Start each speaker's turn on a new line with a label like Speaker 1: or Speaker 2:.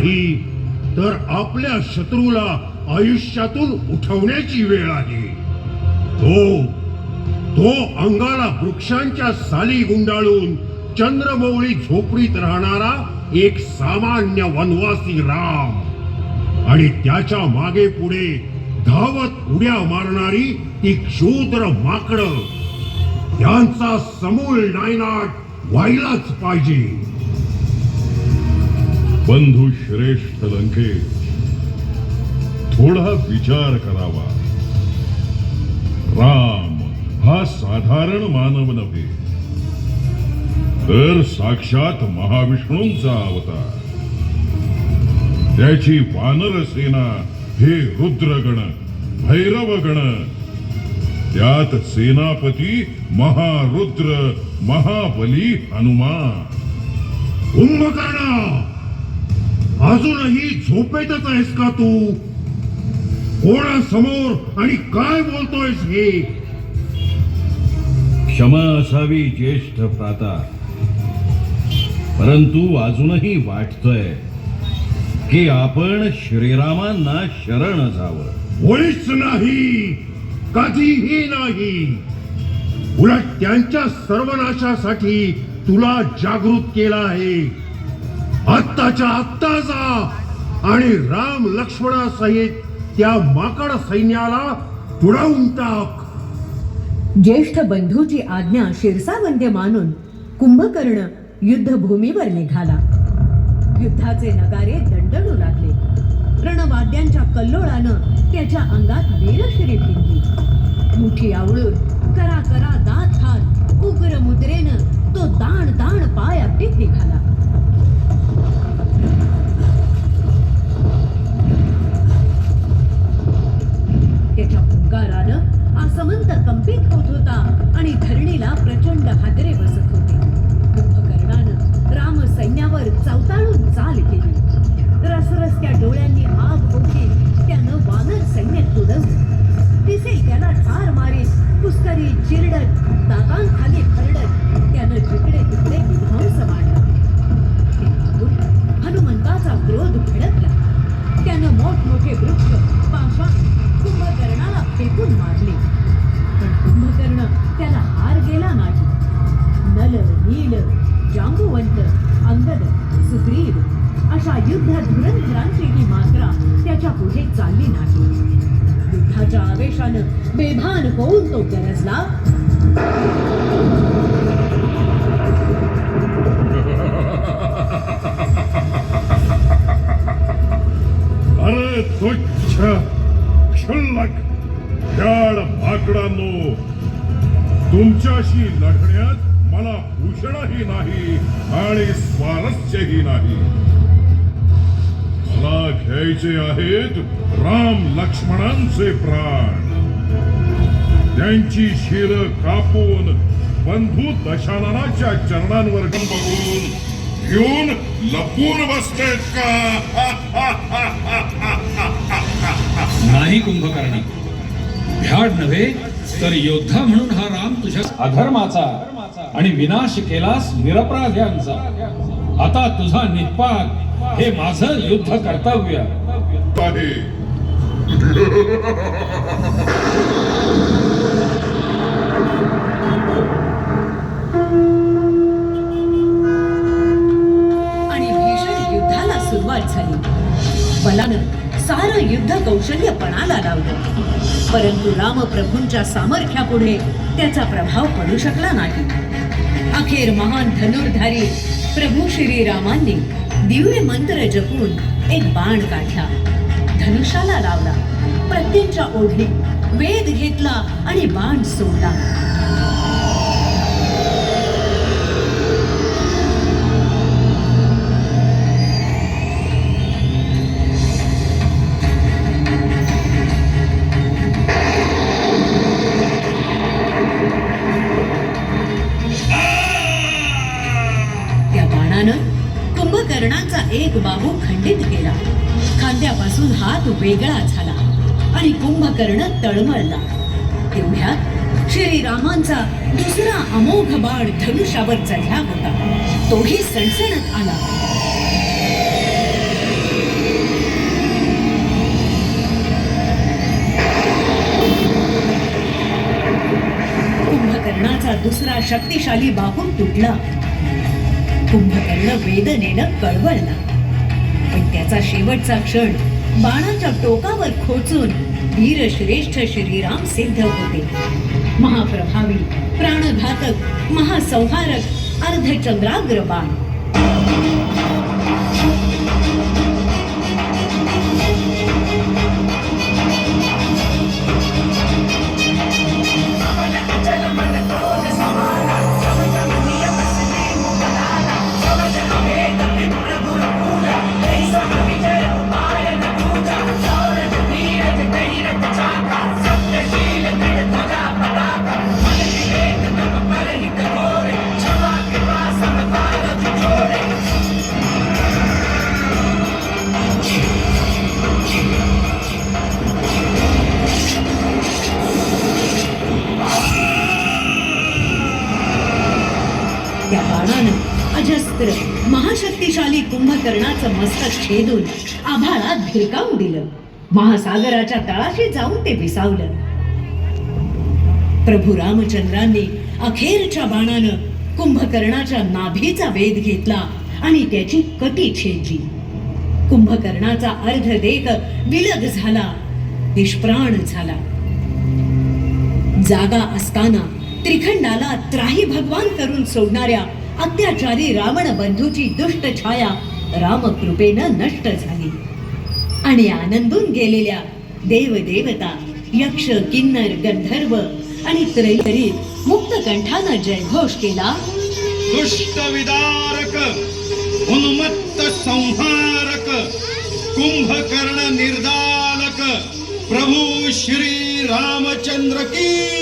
Speaker 1: नाही तर आपल्या शत्रूला आयुष्यातून उठवण्याची वेळ आहे. तो तो अंगाला वृक्षांच्या साली गुंडाळून चंद्रमौळी झोपडीत राहणारा एक सामान्य वनवासी राम आणि त्याच्यामागे पुढे धावत उड्या मारणारी ती क्षुद्र माकड. त्यांचा समूळ नायनाट व्हायलाच पाहिजे.
Speaker 2: बंधू श्रेष्ठ लंकेश थोडा विचार करावा. राम हा साधारण मानव नव्हे तर साक्षात महाविष्णूंचा अवतार. त्याची वानर सेना हे रुद्रगण भैरवगण त्यात सेनापती महारुद्र महाबली हनुमान.
Speaker 1: कुंभकर्ण अजूनही झोपेतच आहेस का तू? कोणासमोर आणि काय बोलतोयस हे?
Speaker 3: क्षमा असावी ज्येष्ठ भ्राता. परंतु अजूनही वाटतंय की आपण श्रीरामांना शरण जावं
Speaker 1: मुळीच नाही कधीही नाही. उलट त्यांच्या सर्वनाशासाठी तुला जागृत केला आहे. आत्ताच्या आत्ता जा आणि राम लक्ष्मणासहित त्या माकड सैन्याला तुडवून टाक.
Speaker 4: ज्येष्ठ बंधूची आज्ञा शिरसावंद्य मानून कुंभकर्ण युद्धभूमीवर निघाला. युद्धाचे नगारे दंडणू लागले. रणवाद्यांच्या कल्लोळानं त्याच्या अंगात वीरश्री फिरली. मुठी आवळून करा करा दात हात उग्र मुद्रेनं तो दाण दाण पाय आपटीत निघाला त्याच्या हुंकारानं आसमंत कंपित होत होता आणि धरणीला प्रचंड हादरे बसत होते. कुंभकर्णानं राम सैन्यावर चवताळून चाल केली. रसरसत्या डोळ्यांनी आग होती त्यानं वानर सैन्य तुडवलं. तिसे त्याला ठार मारीत कुस्करी चिरडत दातांखाली खरडत त्यानं जिकडे तिकडे विध्वंस मांडला. हनुमंताचा क्रोध भडकला त्यानं मोठमोठे वृक्ष पाशा कुंभकर्णाला फेकून मारले. पण कुंभकर्ण केला गेला नाही नल नील जांबुवंत अंगद सुग्रीव अशा युद्ध धुरंधरांची ही मात्रा त्याच्या पुढे चालली नाही. युद्धाच्या आवेशानं बेभान होऊन तो गरजला.
Speaker 2: तुमच्याशी लढण्यात मला भूषणही नाही आणि स्वारस्यही नाही. मला घ्यायचे आहेत राम लक्ष्मणांचे प्राण. त्यांची शिर कापून बंधू दशाननाच्या चरणांवर बघून घेऊन लपून बसतेत का?
Speaker 5: नाही कुंभकर्णी. भ्याड नव्हे तर योद्धा म्हणून हा राम तुझ्या अधर्माचा आणि विनाश केलास निरपराध्यांचा. आता तुझा निष्पाक हे माझं युद्ध कर्तव्य.
Speaker 4: अपार युद्ध कौशल्य पणाला लावलं. परंतु रामप्रभूंच्या सामर्थ्यापुढे त्याचा प्रभाव पडू शकला नाही. अखेर महान धनुर्धारी प्रभू श्रीरामांनी दिव्य मंत्र जपून एक बाण काढला. धनुष्याला लावला. प्रत्येकच्या ओढली वेद घेतला आणि बाण सोडला. चरणांचा एक बाहू खंडित केला. खांद्यापासून हात वेगळा झाला आणि कुंभकर्ण तळमळला. तेवढ्यात श्रीरामांचा दुसरा अमोघ बाण धनुष्यावर चढला होता. तोही सणसणत आला. कुंभकर्णाचा दुसरा शक्तिशाली बाहू तुटला. कुंभकर्ण वेदनेनं कळवळला. पण त्याचा शेवटचा क्षण बाणाच्या टोकावर खोचून वीरश्रेष्ठ श्रीराम सिद्ध होते. महाप्रभावी प्राणघातक महासंहारक अर्धचंद्राग्र बाण मात्र महाशक्तिशाली कुंभकर्णाचं मस्तक छेदून आभाळात भिरकावून दिलं. महासागराच्या तळाशी जाऊन ते विसावलं. प्रभू रामचंद्रांनी अखेरच्या बाणानं कुंभकर्णाच्या नाभीचा वेध घेतला आणि त्याची कटी छेदली. कुंभकर्णाचा अर्धदेह विलग झाला निष्प्राण झाला. जागा असताना त्रिखंडाला त्राही भगवान करून सोडणाऱ्या अत्याचारी रावण बंधूची दुष्ट छाया रामकृपेनं नष्ट झाली. आणि आनंदून गेलेल्या देवदेवता यक्ष किन्नर गंधर्व आणि त्रैतरीत मुक्त कंठानं जयघोष केला.
Speaker 6: दुष्ट विदारक उन्मत्त संहारक कुंभकर्ण निर्दालक प्रभू श्री रामचंद्र की